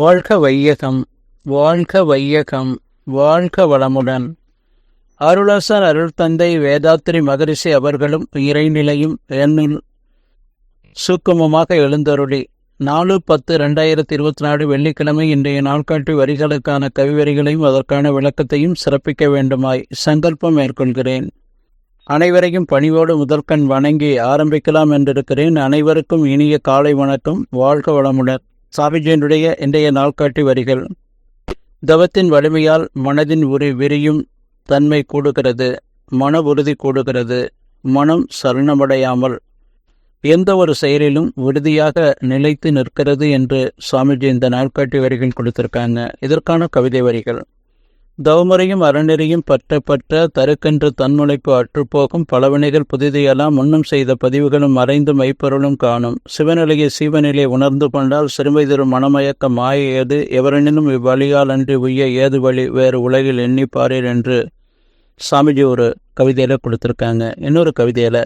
வாழ்க வையகம் வாழ்க வையகம் வாழ்க வளமுடன். அருளாசர் அருள் தந்தை வேதாத்திரி மகரிஷி அவர்களும் இறைநிலையும் என்னுள் சுக்குமமாக எழுந்தருளி. நாலு பத்து ரெண்டாயிரத்தி இருபத்தி நாலு வெள்ளிக்கிழமை இன்றைய நாள்காட்டி வரிகளுக்கான கவிவரிகளையும் அதற்கான விளக்கத்தையும் சிறப்பிக்க வேண்டுமாய் சங்கல்பம் மேற்கொள்கிறேன். அனைவரையும் பணிவோடு முதற்கண் வணங்கி ஆரம்பிக்கலாம் என்றிருக்கிறேன். அனைவருக்கும் இனிய காலை வணக்கம். வாழ்க வளமுடன். சாமிஜியினுடைய இன்றைய நாள்காட்டி வரிகள் தவத்தின் வலிமையால் மனதின் உரி விரியும் தன்மை கூடுகிறது மன உறுதி கூடுகிறது மனம் சரணமடையாமல் எந்த ஒரு செயலிலும் உறுதியாக நிலைத்து நிற்கிறது என்று சுவாமிஜி இந்த நாள்காட்டி வரிகள் கொடுத்திருக்காங்க. இதற்கான கவிதை வரிகள். தவமுறையும் அறநெறியும் பற்ற தருக்கென்று தன்முனைப்பு அற்றுப்போகும் பலவினைகள் புதிதையெல்லாம் முன்னும் செய்த பதிவுகளும் மறைந்து மெய்ப்பொருளும் காணும். சிவநிலையை சீவநிலை உணர்ந்து கொண்டால் சிறுமை தரும் மனமயக்க மாய ஏது? எவரெனினும் இவ்வழியால் அன்றி உய்ய ஏது வழி? வேறு உலகில் எண்ணிப்பாரீர் என்று சாமிஜி ஒரு கவிதையில் கொடுத்துருக்காங்க. இன்னொரு கவிதையில்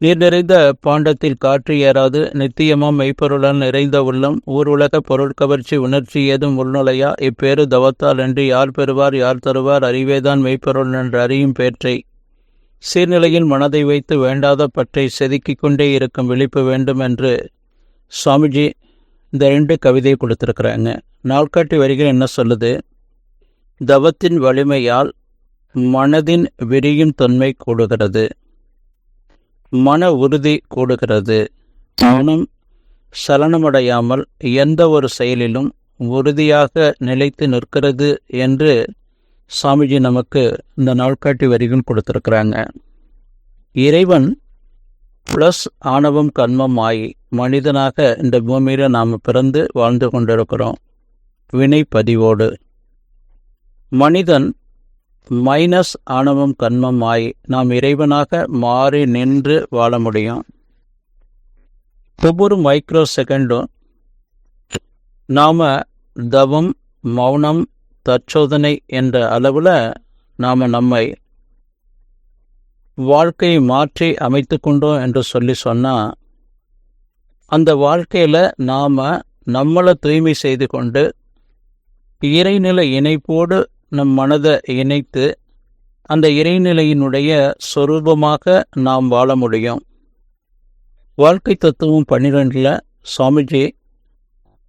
நீர் நிறைந்த பாண்டத்தில் காற்று ஏறாது நித்தியமும் மெய்ப்பொருளால் நிறைந்த உள்ளம் ஊர் உலக பொருள் கவர்ச்சி உணர்ச்சி ஏதும் உள்நுழையா? இப்பேறு தவத்தால் என்று யார் பெறுவார் யார் தருவார்? அறிவேதான் மெய்ப்பொருள் என்று அறியும் பேற்றை. சீர்நிலையில் மனதை வைத்து வேண்டாத பற்றை செதுக்கிக் கொண்டே இருக்கும் விழிப்பு வேண்டும் என்று சுவாமிஜி இந்த ரெண்டு கவிதையை கொடுத்துருக்குறாங்க. நாள்காட்டி வரிகள் என்ன சொல்லுது? தவத்தின் வலிமையால் மனதின் விரியும் தன்மை கூடுகிறது. மன உறுதி கூடுகிறது. மனம் சலனமடையாமல் எந்த ஒரு செயலிலும் உறுதியாக நிலைத்து நிற்கிறது என்று சாமிஜி நமக்கு இந்த நாள்காட்டி வரிகள் கொடுத்திருக்கிறாங்க. இறைவன் ப்ளஸ் ஆணவம் கண்மம் ஆகி மனிதனாக இந்த பூமியில் நாம் பிறந்து வாழ்ந்து கொண்டிருக்கிறோம். வினை பதிவோடு மனிதன் மைனஸ் ஆணவம் கண்மம் ஆய் நாம் இறைவனாக மாறி நின்று வாழ முடியும். ஒவ்வொரு மைக்ரோ செகண்டும் நாம் தவம் மௌனம் தற்சோதனை என்ற அளவில் நாம் நம்மை வாழ்க்கையை மாற்றி அமைத்து கொண்டோம் என்று சொல்லி சொன்னால் அந்த வாழ்க்கையில் நாம் நம்மளை தூய்மை செய்து கொண்டு இறைநிலை இணைப்போடு நம் மனதை இணைத்து அந்த இறைநிலையினுடைய சொரூபமாக நாம் வாழ முடியும். வாழ்க்கை தத்துவம் பன்னிரெண்டில் சுவாமிஜி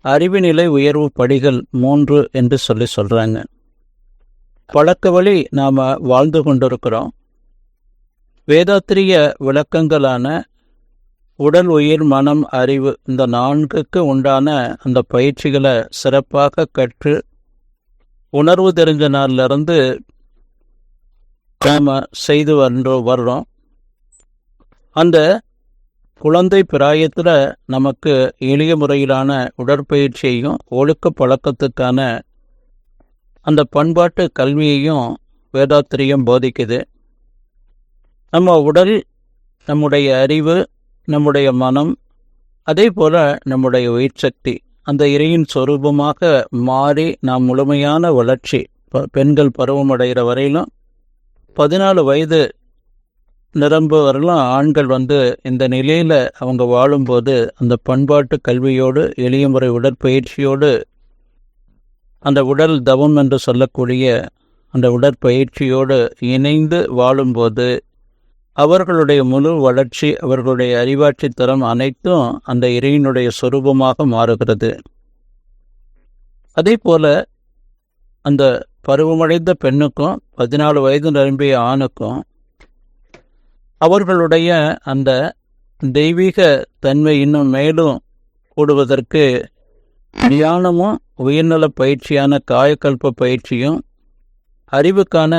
அறிவு நிலை உயர்வு படிகள் மூன்று என்று சொல்லி சொல்கிறாங்க பழக்க வழி நாம் வாழ்ந்து கொண்டிருக்கிறோம். வேதாத்திரிய விளக்கங்களான உடல் உயிர் மனம் அறிவு இந்த நான்குக்கு உண்டான அந்த பயிற்சிகளை சிறப்பாக கற்று உணர்வு தெரிஞ்ச நாள்லேருந்து நாம் செய்து வந்தோம் வர்றோம். அந்த குழந்தை பிராயத்தில் நமக்கு எளிய முறையிலான உடற்பயிற்சியையும் ஒழுக்க பழக்கத்துக்கான அந்த பண்பாட்டு கல்வியையும் வேதாத்திரியம் போதிக்குது. நம்ம உடல் நம்முடைய அறிவு நம்முடைய மனம் அதே போல் நம்முடைய உயிர் சக்தி. அந்த இறையின் சொரூபமாக மாறி நாம் முழுமையான வளர்ச்சி பெண்கள் பருவமடைகிற வரையிலும் பதினாலு வயது நிரம்புவரெல்லாம் வரலாம் ஆண்கள் வந்து இந்த நிலையில் அவங்க வாழும்போது அந்த பண்பாட்டு கல்வியோடு எளிய முறை உடற்பயிற்சியோடு அந்த உடல் தவம் என்று சொல்லக்கூடிய அந்த உடற்பயிற்சியோடு இணைந்து வாழும்போது அவர்களுடைய முழு வளர்ச்சி அவர்களுடைய அறிவாட்சி தரம் அனைத்தும் அந்த இறையினுடைய சொரூபமாக மாறுகிறது. அதே போல அந்த பருவமடைந்த பெண்ணுக்கும் பதினாலு வயது நிரம்பிய ஆணுக்கும் அவர்களுடைய அந்த தெய்வீக தன்மை இன்னும் மேலும் கூடுவதற்கு தியானமும் உயர்நல பயிற்சியான காயக்கல்ப பயிற்சியும் அறிவுக்கான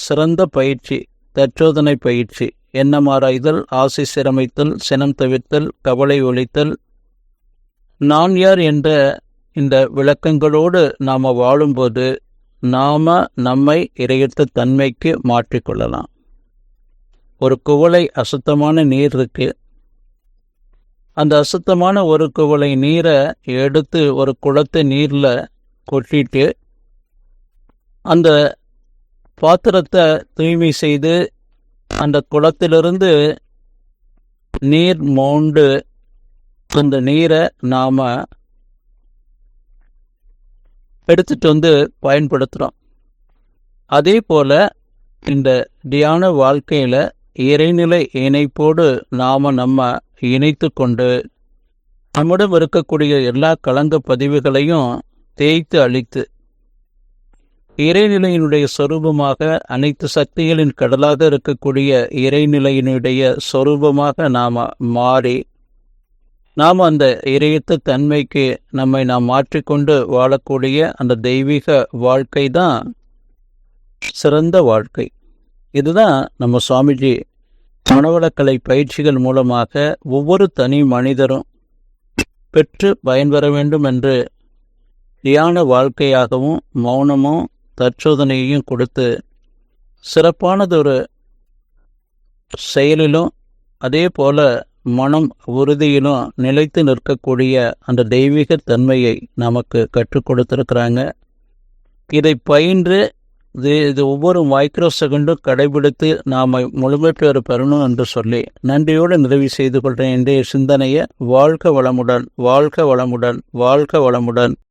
சிறந்த பயிற்சி தற்சோதனை பயிற்சி எண்ணமாராய்தல் ஆசை சிரமைத்தல் சினம் தவிர்த்தல் கவலை ஒழித்தல். நான் யார் என்ற இந்த விளக்கங்களோடு நாம் வாழும்போது நாம நம்மை இறையற்ற தன்மைக்கு மாற்றிக்கொள்ளலாம் ஒரு குவளை அசுத்தமான நீர் இருக்கு. அந்த அசுத்தமான ஒரு குவளை நீரை எடுத்து ஒரு குளத்து நீரில் கொட்டிட்டு அந்த பாத்திரத்தை தூய்மை செய்து அந்த குளத்திலிருந்து நீர் மோண்டு அந்த நீரை நாம் எடுத்துட்டு வந்து பயன்படுத்துகிறோம் அதே போல இந்த தியான வாழ்க்கையில் இறைநிலை இணைப்போடு நாம நம்ம இணைத்து கொண்டு நம்மிடம் இருக்கக்கூடிய எல்லா கலங்க பதிவுகளையும் தேய்த்து அழித்து இறைநிலையினுடைய சொரூபமாக அனைத்து சக்திகளின் கடலாக இருக்கக்கூடிய இறைநிலையினுடைய சொரூபமாக நாம் மாறி நாம் அந்த இறையத்து தன்மைக்கு நம்மை நாம் மாற்றிக்கொண்டு வாழக்கூடிய அந்த தெய்வீக வாழ்க்கை தான் சிறந்த வாழ்க்கை. இதுதான் நம்ம சுவாமிஜி மனவளக்கலை பயிற்சிகள் மூலமாக ஒவ்வொரு தனி மனிதரும் பெற்று பயன்பெற வேண்டும் என்று தியான வாழ்க்கையாகவும் மௌனமும் தற்சோதனையையும் கொடுத்து சிறப்பானதொரு செயலிலும் அதே போல மனம் உறுதியிலும் நிலைத்து நிற்கக்கூடிய அந்த தெய்வீக தன்மையை நமக்கு கற்றுக் கொடுத்திருக்கிறாங்க. இதை பயின்று இது இது ஒவ்வொரு மைக்ரோ செகண்டும் கடைபிடித்து நாம் முழுமைப்பெற பெறணும் என்று சொல்லி நன்றியோடு நிறைவு செய்து கொள்கிறேன். இன்றைய சிந்தனையை வாழ்க வளமுடன் வாழ்க வளமுடன் வாழ்க வளமுடன்.